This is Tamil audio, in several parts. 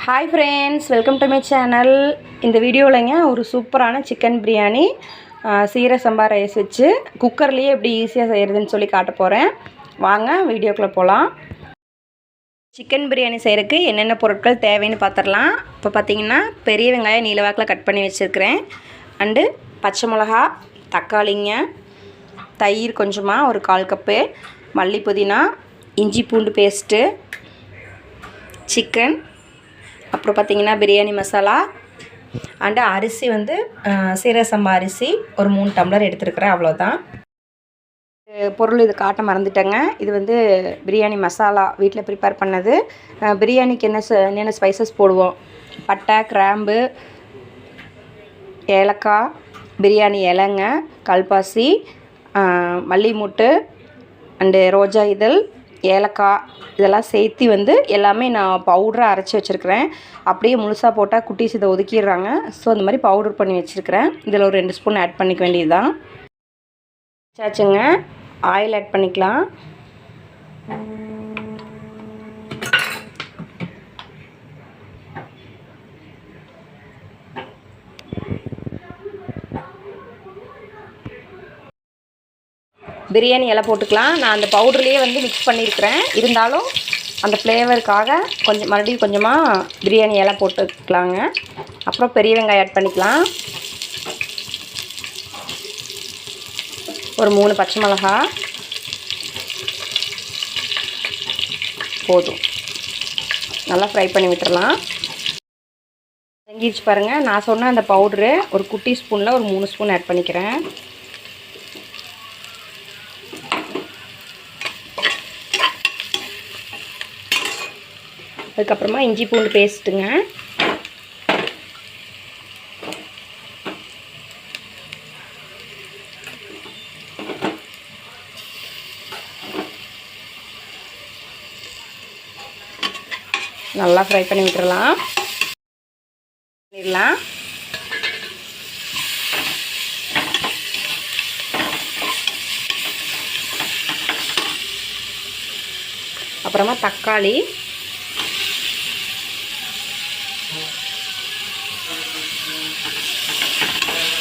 Hi friends welcome to my channel இந்த வீடியோவிலங்க ஒரு சூப்பரான சிக்கன் பிரியாணி சீர சீரக சம்பா ரைஸ் வச்சு குக்கர்லேயே எப்படி ஈஸியாக செய்கிறதுன்னு சொல்லி காட்ட போகிறேன் வாங்க வீடியோக்குள்ளே போகலாம் சிக்கன் பிரியாணி செய்கிறதுக்கு என்னென்ன பொருட்கள் தேவைன்னு பார்த்துடலாம் இப்போ பார்த்தீங்கன்னா பெரிய வெங்காயம் நீளவாக்கில் கட் பண்ணி வச்சுருக்கிறேன். அண்டு பச்சை மிளகா தக்காளிங்க தயிர் கொஞ்சமாக ஒரு கால் கப்பு மல்லி புதினா இஞ்சி பூண்டு பேஸ்ட்டு சிக்கன் அப்புறம் பார்த்தீங்கன்னா பிரியாணி மசாலா அண்டு அரிசி வந்து சீரசம்பா அரிசி ஒரு மூணு டம்ளர் எடுத்துருக்குறேன் அவ்வளோதான் பொருள் இது காட்ட மறந்துட்டேங்க. இது வந்து பிரியாணி மசாலா வீட்டில் ப்ரிப்பேர் பண்ணது. பிரியாணிக்கு என்ன ச- என்னென்ன ஸ்பைசஸ் போடுவோம்? பட்டை கிராம்பு ஏலக்காய் பிரியாணி இலைங்க கல்பாசி மல்லி மூட்டு அண்டு ரோஜா இதழ் ஏலக்காய் இதெல்லாம் சேர்த்து வந்து எல்லாமே நான் பவுடராக அரைச்சி வச்சுருக்கிறேன். அப்படியே முழுசாக போட்டால் குட்டீஸ் இதை ஒதுக்கிடுறாங்க. ஸோ அந்த மாதிரி பவுடர் பண்ணி வச்சுருக்கிறேன். இதில் ஒரு ரெண்டு ஸ்பூன் ஆட் பண்ணிக்க வேண்டியது தான் சாச்சுங்க ஆயில் ஆட் பண்ணிக்கலாம். பிரியாணி இலை போட்டுக்கலாம். நான் அந்த பவுடர்லேயே வந்து மிக்ஸ் பண்ணியிருக்கிறேன் இருந்தாலும் அந்த ஃப்ளேவருக்காக கொஞ்சம் மறுபடியும் கொஞ்சமாக பிரியாணி இலை போட்டுக்கலாங்க. அப்புறம் பெரிய வெங்காயம் ஆட் பண்ணிக்கலாம். ஒரு மூணு பச்சை மிளகா. போதும். நல்லா ஃப்ரை பண்ணி விட்டுறலாம். தங்கிடுச்சு பாருங்கள் நான் சொன்ன அந்த பவுட்ரு ஒரு குட்டி ஸ்பூனில் ஒரு மூணு ஸ்பூன் ஆட் பண்ணிக்கிறேன். அதுக்கப்புறமா இஞ்சி பூண்டு பேஸ்ட்டுங்க. நல்லா ஃப்ரை பண்ணி விட்டுறலாம். பண்ணிடலாம். அப்புறமா தக்காளி.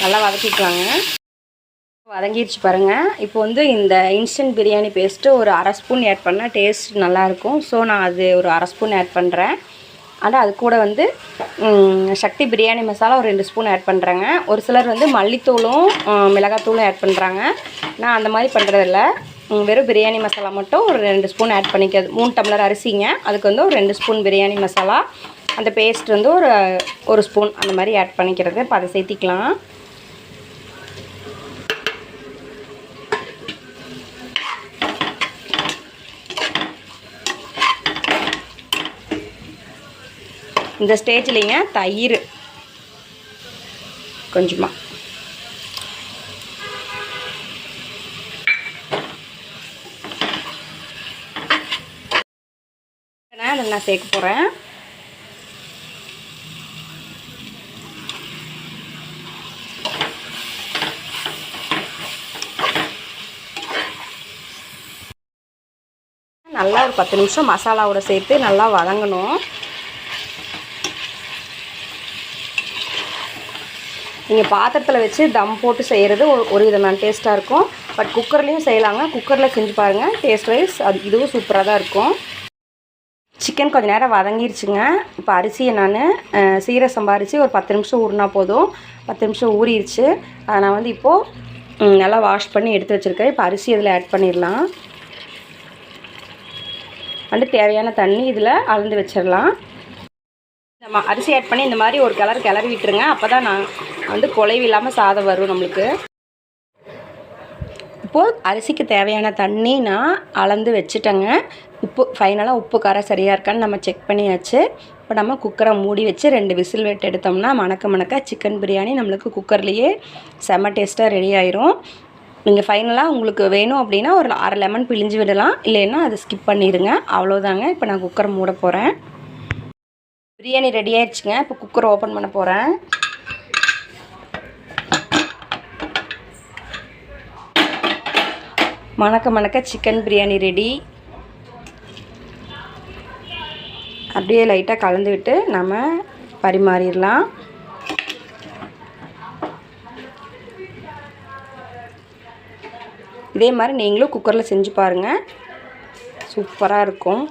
நல்லா வதக்கிக்கலாங்க. வதங்கிடுச்சு பாருங்கள் இப்போ வந்து இந்த இன்ஸ்டன்ட் பிரியாணி பேஸ்ட்டு ஒரு அரை ஸ்பூன் ஆட் பண்ணால் டேஸ்ட் நல்லாயிருக்கும் ஸோ நான் அது ஒரு அரை ஸ்பூன் ஆட் பண்ணுறேன் ஆனால் அது கூட வந்து சக்தி பிரியாணி மசாலா ஒரு ரெண்டு ஸ்பூன் ஆட் பண்ணுறேங்க ஒரு சிலர் வந்து மல்லித்தூளும் மிளகாத்தூளும் ஆட் பண்ணுறாங்க நான் அந்த மாதிரி பண்ணுறதில்ல வெறும் பிரியாணி மசாலா மட்டும் ஒரு ரெண்டு ஸ்பூன் ஆட் பண்ணிக்கிறது மூணு டம்ளர் அரிசிங்க. அதுக்கு வந்து ஒரு ரெண்டு ஸ்பூன் பிரியாணி மசாலா. அந்த பேஸ்ட் வந்து ஒரு ஒரு ஸ்பூன் அந்த மாதிரி ஆட் பண்ணிக்கிறது. இப்போ அதை சேர்த்திக்கலாம். இந்த ஸ்டேஜ்லிங்க தயிர். கொஞ்சமாக அதை நான் சேர்க்க போகிறேன் நல்லா ஒரு பத்து நிமிஷம் மசாலாவோட சேர்த்து நல்லா வதங்கணும். நீங்கள் பாத்திரத்தில் வச்சு தம் போட்டு செய்கிறது ஒரு விதமான டேஸ்ட்டாக இருக்கும். பட் குக்கர்லேயும் செய்யலாங்க. குக்கரில் செஞ்சு பாருங்கள் டேஸ்ட் வைஸ் அது இதுவும் சூப்பராக தான் இருக்கும். சிக்கன் கொஞ்ச நேரம் வதங்கிருச்சுங்க. இப்போ அரிசியை நான் சீர சம்பாரித்து ஒரு பத்து நிமிஷம் ஊறினா போதும். பத்து நிமிஷம் ஊறிடுச்சு அதை நான் வந்து இப்போது நல்லா வாஷ் பண்ணி எடுத்து வச்சுருக்கேன். இப்போ அரிசி இதில் ஆட் பண்ணிடலாம். வந்து தேவையான தண்ணி இதில் அளந்து வச்சிடலாம். நம்ம அரிசி ஆட் பண்ணி இந்த மாதிரி ஒரு கிளறு கிளறி விட்டுருங்க. அப்போ தான் நான் வந்து குலைவு இல்லாமல் சாதம் வரும் நம்மளுக்கு. இப்போது அரிசிக்கு தேவையான தண்ணி நான் அளந்து வச்சுட்டேங்க. உப்பு ஃபைனலாக உப்பு காரம் சரியாக இருக்கான்னு நம்ம செக் பண்ணியாச்சு. இப்போ நம்ம குக்கரை மூடி வச்சு ரெண்டு விசில் வெட்டு எடுத்தோம்னா மணக்க மணக்க சிக்கன் பிரியாணி நம்மளுக்கு குக்கர்லேயே செம்ம டேஸ்ட்டாக ரெடி ஆயிரும். நீங்கள் ஃபைனலாக உங்களுக்கு வேணும் அப்படின்னா ஒரு அரை லெமன் பிழிஞ்சு விடலாம். இல்லைன்னா அதை ஸ்கிப் பண்ணிடுங்க அவ்வளோதாங்க இப்போ நான் குக்கரை மூட போகிறேன் பிரியாணி ரெடி ஆயிடுச்சுங்க. இப்போ குக்கர் ஓப்பன் பண்ண போகிறேன் மணக்க மணக்க சிக்கன் பிரியாணி ரெடி அப்படியே லைட்டாக கலந்து விட்டு நம்ம பரிமாறிடலாம். இதே மாதிரி நீங்களும் குக்கரில் செஞ்சு பாருங்கள் சூப்பராக இருக்கும்.